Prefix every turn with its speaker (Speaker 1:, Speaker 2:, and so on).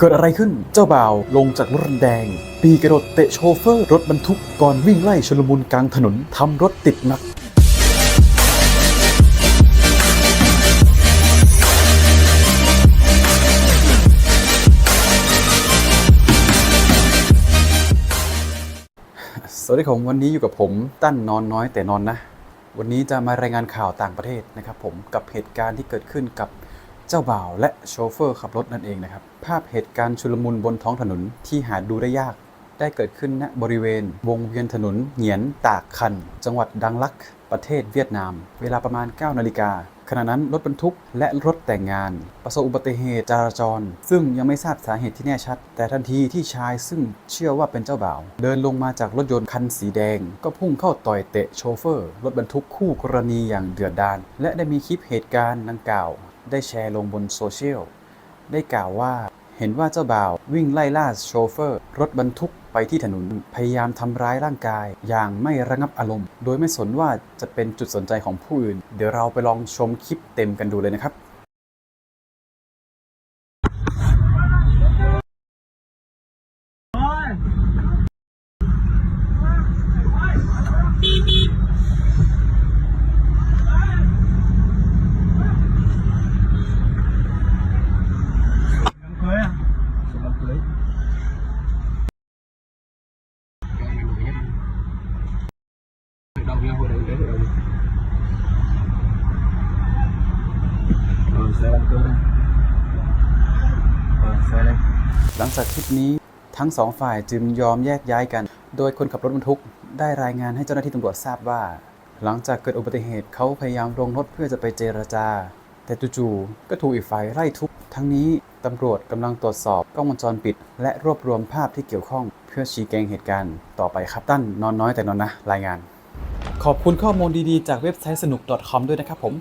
Speaker 1: เกิดอะไรขึ้น เจ้าบ่าวลงจากรถแดง ปีกระโดดเตะโชเฟอร์รถบรรทุกก่อนวิ่งไล่ชลมุนกลางถนนทำรถติดหนักสวัสดีครับวันนี้อยู่กับผมตั้นนอนน้อยแต่นอนนะ วันนี้จะมารายงานข่าวต่างประเทศนะครับผมกับเหตุการณ์ที่เกิดขึ้นกับ เจ้าบ่าวและโชเฟอร์ขับรถนั่นเองนะครับ ภาพเหตุการณ์ชุลมุนบนท้องถนนที่หาดูได้ยาก ได้เกิดขึ้นณบริเวณ วงเวียนถนนเหงียนตากคัน จังหวัดดังลัก ประเทศเวียดนาม เวลาประมาณ 9 นาฬิกาขณะนั้นรถบรรทุกและรถแต่งงาน ประสบอุบัติเหตุจราจร ซึ่งยังไม่ทราบสาเหตุที่แน่ชัด แต่ทันทีที่ชายซึ่งเชื่อว่าเป็นเจ้าบ่าว เดินลงมาจากรถยนต์คันสีแดง ก็พุ่งเข้าต่อยเตะโชเฟอร์ รถบรรทุกคู่กรณีอย่างเดือดดาลและได้มีคลิปเหตุการณ์ดังกล่าว ได้แชร์ลงบนโซเชียล ได้กล่าวว่าเห็นว่าเจ้าบ่าววิ่งไล่ล่าโชเฟอร์ รถบรรทุกไปที่ถนนพยายามทำร้ายร่างกาย อย่างไม่ระงับอารมณ์ โดยไม่สนว่าจะเป็นจุดสนใจของผู้อื่น เดี๋ยวเราไปลองชมคลิปเต็มกันดูเลยนะครับ
Speaker 2: xe đây.
Speaker 1: หลังจากคลิปนี้ทั้งสองฝ่ายจึงยอมแยกย้ายกัน โดยคนขับรถบรรทุกได้รายงานให้เจ้าหน้าที่ตำรวจทราบว่า หลังจากเกิดอุบัติเหตุเขาพยายามลงรถเพื่อจะไปเจรจา แต่จู่ๆก็ถูกอีกฝ่ายไล่ทุบทั้งนี้ตำรวจกำลังตรวจสอบกล้องวงจรปิด และรวบรวมภาพที่เกี่ยวข้อง เพื่อชี้แจงเหตุการณ์ต่อไปครับตั้นนอนน้อยแต่นอนนะ รายงาน ขอบคุณข้อมูลดีๆ จากเว็บไซต์สนุก .com ด้วยนะครับผม